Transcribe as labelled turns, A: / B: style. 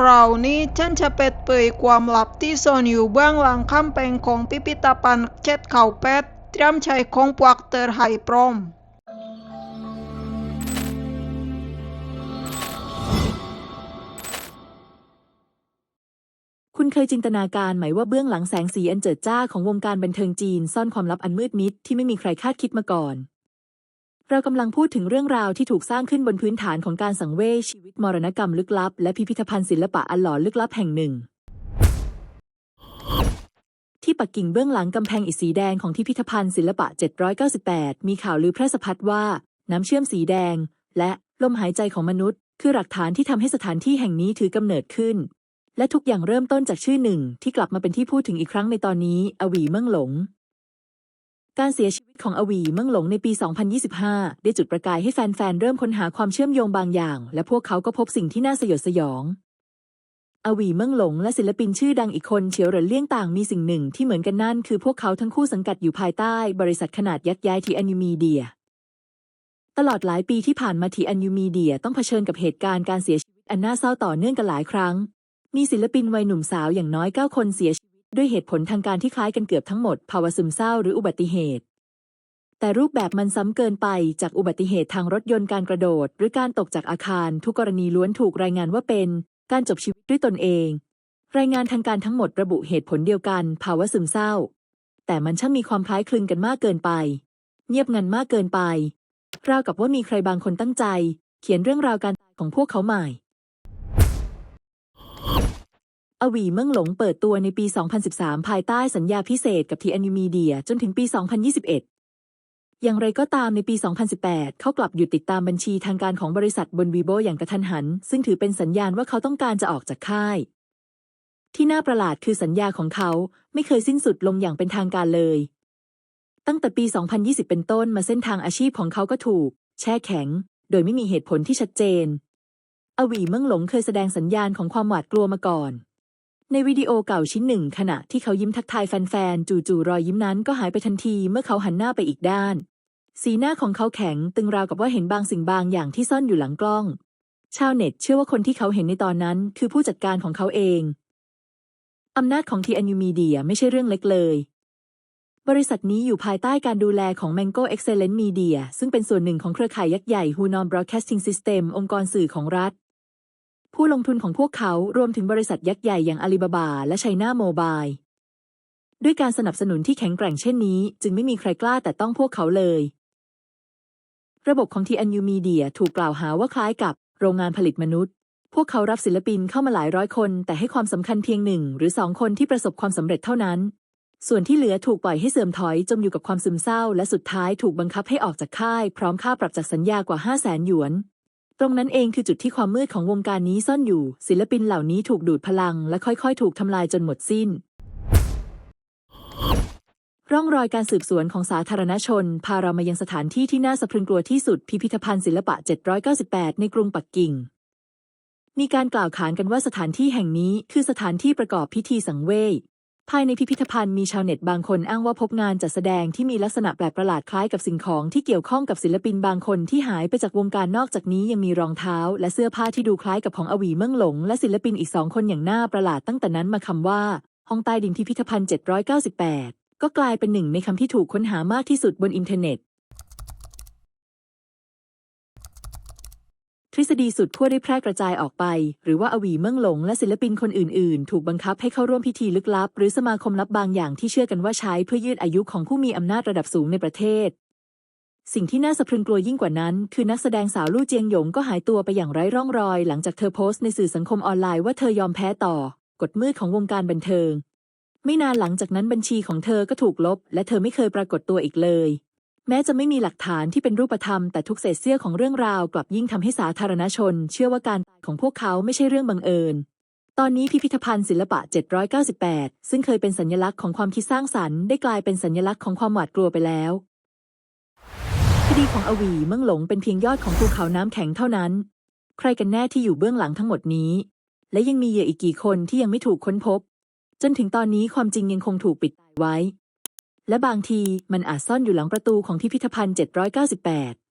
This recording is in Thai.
A: คราวนี้ฉันจะเปิดเผยความลับที่ซ่อนอยู่เบื้องหลังคำแพงของพิพิธภัณฑ์เจ็ดเขาเป็ดเตรียมใช้ของพวกเตอร์ไฮปรอม
B: คุณเคยจินตนาการไหมว่าเบื้องหลังแสงสีอันเจิดจ้าของวงการบันเทิงจีนซ่อนความลับอันมืดมิดที่ไม่มีใครคาดคิดมาก่อน เรากำลังพูดถึงเรื่องราวที่ถูกสร้างขึ้นบนพื้นฐานของการสังเวยชีวิตมรณกรรมลึกลับ และพิพิธภัณฑ์ศิลปะอันหลอนลึกลับแห่งหนึ่ง ที่ปักกิ่งเบื้องหลังกำแพงอิฐสีแดงของที่พิพิธภัณฑ์ศิลปะ 798 มีข่าวลือแพร่สะพัดว่า น้ำเชื่อมสีแดง และลมหายใจของมนุษย์ คือหลักฐานที่ทำให้สถานที่แห่งนี้ถือกำเนิดขึ้น และทุกอย่างเริ่มต้นจากชื่อหนึ่งที่กลับมาเป็นที่พูดถึงอีกครั้งในตอนนี้ อวีเมิ่งหลง การเสียชีวิตของอวีเมิ่งหลงในปี 2025 ได้จุดประกายให้แฟนๆ เริ่มค้นหาความเชื่อมโยงบางอย่าง และพวกเขาก็พบสิ่งที่น่าสยดสยอง อวีเมิ่งหลงและศิลปินชื่อดังอีกคนเฉียวเหรินเลี่ยงต่างมีสิ่งหนึ่งที่เหมือนกันนั่น คือพวกเขาทั้งคู่สังกัดอยู่ภายใต้ บริษัทขนาดยักษ์ใหญ่ทีอันยูมีเดีย ตลอดหลายปีที่ผ่านมาทีอันยูมีเดียต้องเผชิญกับเหตุการณ์การเสียชีวิตอันน่าเศร้าต่อเนื่องกันหลายครั้ง มีศิลปินวัยหนุ่มสาวอย่างน้อย9คนเสียชีวิต ด้วยเหตุผลทางการที่คล้ายกันเกือบทั้งหมด ภาวะซึมเศร้าหรืออุบัติเหตุ แต่รูปแบบมันซ้ำเกินไปจากอุบัติเหตุทางรถยนต์การกระโดด หรือการตกจากอาคาร ทุกกรณีล้วนถูกรายงานว่าเป็น การจบชีวิตด้วยตนเอง รายงานทางการทั้งหมดระบุเหตุผลเดียวกัน ภาวะซึมเศร้า แต่มันช่างมีความคล้ายคลึงกันมากเกินไป เงียบงันมากเกินไปราวกับว่ามีใครบางคนตั้งใจ เขียนเรื่องราวการตายของพวกเขาใหม่ อวีเมิ่งหลงเปิดตัวในปี 2013 ภายใต้สัญญาพิเศษกับทีอันยูมีเดียจนถึงปี 2021 อย่างไรก็ตามในปี 2018 เขากลับหยุดติดตามบัญชีทางการของบริษัทบนวีโบอย่างกระทันหัน ซึ่งถือเป็นสัญญาณว่าเขาต้องการจะออกจากค่าย ที่น่าประหลาดคือสัญญาของเขาไม่เคยสิ้นสุดลงอย่างเป็นทางการเลย ตั้งแต่ปี 2020 เป็นต้นมาเส้นทางอาชีพของเขาก็ถูก แช่แข็ง โดยไม่มีเหตุผลที่ชัดเจน อวีเมิ่งหลงเคยแสดงสัญญาณของความหวาดกลัวมาก่อน ในวิดีโอเก่าชิ้นหนึ่งขณะที่เขายิ้มทักทายแฟนๆ จู่ๆ รอยยิ้มนั้นก็หายไปทันทีเมื่อเขาหันหน้าไปอีกด้าน สีหน้าของเขาแข็งตึงราวกับว่าเห็นบางสิ่งบางอย่างที่ซ่อนอยู่หลังกล้อง ชาวเน็ตเชื่อว่าคนที่เขาเห็นในตอนนั้น คือผู้จัดการของเขาเอง อำนาจของทีอันยูมีเดียไม่ใช่เรื่องเล็กเลย บริษัทนี้อยู่ภายใต้การดูแลของ Mango Excellent Media ซึ่งเป็นส่วนหนึ่งของเครือข่ายยักษ์ใหญ่ Hunan Broadcasting System องค์กรสื่อของรัฐ ผู้ลงทุนของพวกเขารวมถึงบริษัทยักษ์ใหญ่อย่างอาลีบาบา และไชน่าโมบาย ด้วยการสนับสนุนที่แข็งแกร่งเช่นนี้ จึงไม่มีใครกล้าแต่ต้องพวกเขาเลย ระบบของ TNU Media ถูกกล่าวหาว่าคล้ายกับโรงงานผลิตมนุษย์ พวกเขารับศิลปินเข้ามาหลายร้อยคน แต่ให้ความสำคัญเพียงหนึ่งหรือสองคนที่ประสบความสำเร็จเท่านั้น ส่วนที่เหลือถูกปล่อยให้เสื่อมถอยจมอยู่กับความซึมเศร้า และสุดท้ายถูกบังคับให้ออกจากค่าย พร้อมค่าปรับจากสัญญากว่า5 0 0แสนหยวน ตรงนั้นเองคือจุดที่ความมืดของวงการนี้ซ่อนอยู่ ศิลปินเหล่านี้ถูกดูดพลัง และค่อยๆ ถูกทำลายจนหมดสิ้น ร่องรอยการสืบสวนของสาธารณชน พาเรามายังสถานที่ที่น่าสะพรึงกลัวที่สุดพิพิธภัณฑ์ศิลปะ 798 ในกรุงปักกิ่ง มีการกล่าวขานกันว่าสถานที่แห่งนี้คือสถานที่ประกอบพิธีสังเวย ภายในพิพิธภัณฑ์มีชาวเน็ตบางคนอ้างว่าพบงานจัดแสดงที่มีลักษณะแปลกประหลาดคล้ายกับสิ่งของที่เกี่ยวข้องกับศิลปินบางคนที่หายไปจากวงการนอกจากนี้ยังมีรองเท้า และเสื้อผ้าที่ดูคล้ายกับของอวีเมิ่งหลง และศิลปินอีกสองคนอย่างน่าประหลาดตั้งแต่นั้นมาคำว่า ห้องใต้ดินพิพิธภัณฑ์ 798 ก็กลายเป็นหนึ่งในคำที่ถูกค้นหามากที่สุดบนอินเทอร์เน็ต ทฤษฎีสุดขั้วได้แพร่กระจายออกไป หรือว่าอวีเมิ่งหลงและศิลปินคนอื่น ๆ ถูกบังคับให้เข้าร่วมพิธีลึกลับ หรือสมาคมลับบางอย่างที่เชื่อกันว่าใช้เพื่อยืดอายุของผู้มีอำนาจระดับสูงในประเทศ สิ่งที่น่าสะพรึงกลัวยิ่งกว่านั้น คือนักแสดงสาวลู่เจียงหยงก็หายตัวไปอย่างไร้ร่องรอย หลังจากเธอโพสต์ในสื่อสังคมออนไลน์ว่าเธอยอมแพ้ต่อกฎมืดของวงการบันเทิง ไม่นานหลังจากนั้นบัญชีของเธอก็ถูกลบ และเธอไม่เคยปรากฏตัวอีกเลย แม้จะไม่มีหลักฐานที่เป็นรูปธรรมแต่ทุกเศษเสี้ยวของเรื่องราวกลับยิ่งทำให้สาธารณชน เชื่อว่าการตายของพวกเขาไม่ใช่เรื่องบังเอิญ ตอนนี้พิพิธภัณฑ์ศิลปะ 798 ซึ่งเคยเป็นสัญลักษณ์ของความคิดสร้างสรรค์ได้กลายเป็นสัญลักษณ์ของความหวาดกลัวไปแล้ว คดีของอวีเมืองหลงเป็นเพียงยอดของภูเขาน้ำแข็งเท่านั้น ใครกันแน่ที่อยู่เบื้องหลังทั้งหมดนี้ และยังมีเหยื่ออีกกี่คนที่ยังไม่ถูกค้นพบ จนถึงตอนนี้ความจริงยังคงถูกปิดไว้ และบางทีมันอาจซ่อนอยู่หลังประตูของพิพิธภัณฑ์ 798